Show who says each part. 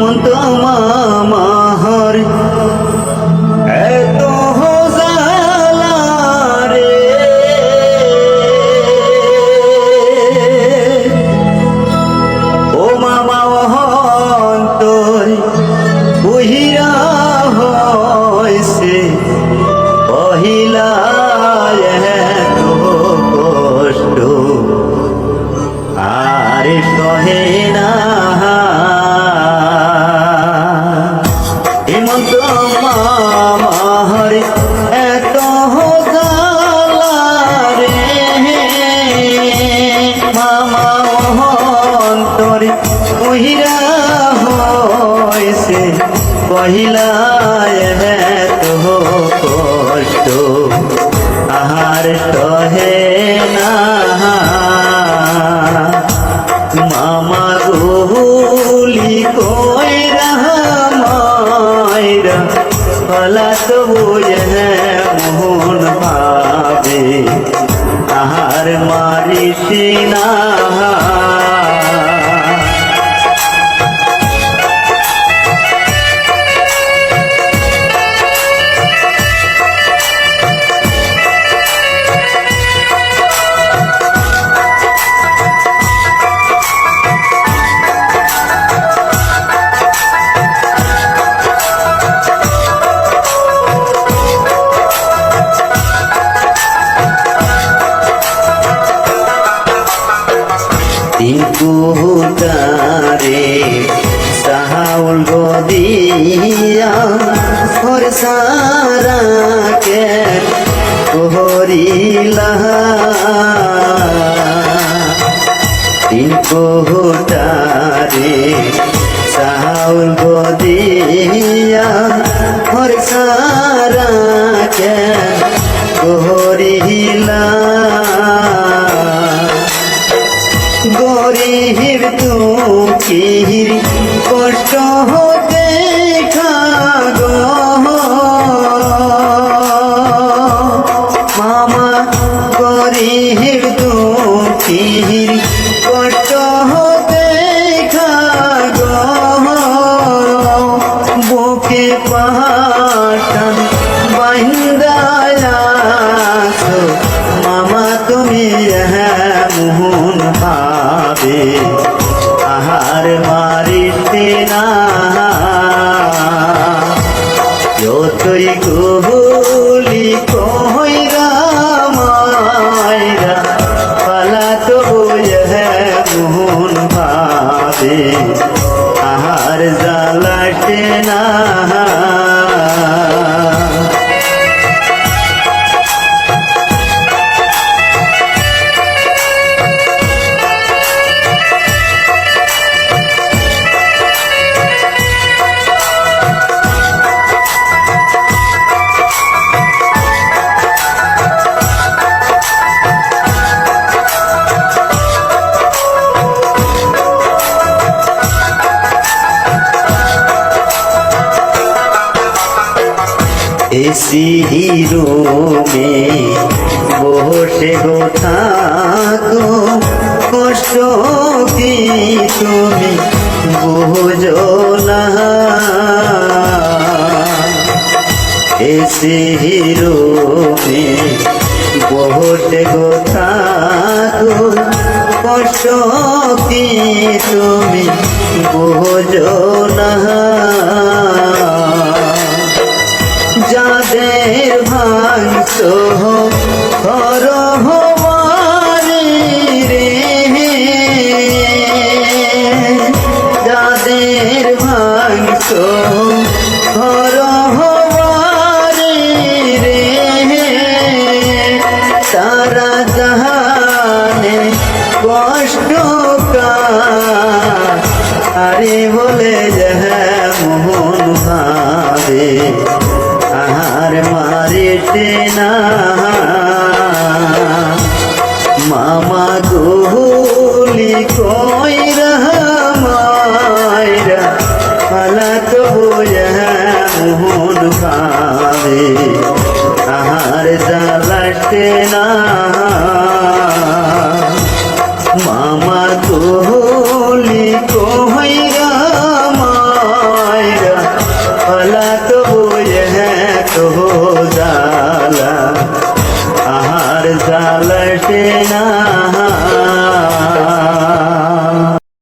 Speaker 1: হেমন্ত মামার কহিলা এত কষ্ট আহার সহে না মামা গোলি কইরা মায়রা ফলা তো বুঝে মোহন ভাবে আহার মারিস না তিনকুটারে সাহাউল গদিয়া হর সারা কে কোহরিলা তিনকুটারে সাহাউল গদিয়া হর সারা কে কোহরিলা যতই কহুলি এসি রুমে বসে গো থাকো, কষ্ট কি তুমি বুঝো না। এসি রুমে বসে গো থাকো, কষ্ট কি তুমি বুঝো না। ভাংস হর হওয়ারি রে। যাদের ভাংস হর হওয়ারি রে। তারা জাহানে কষ্ট আরে মারিতে আসে না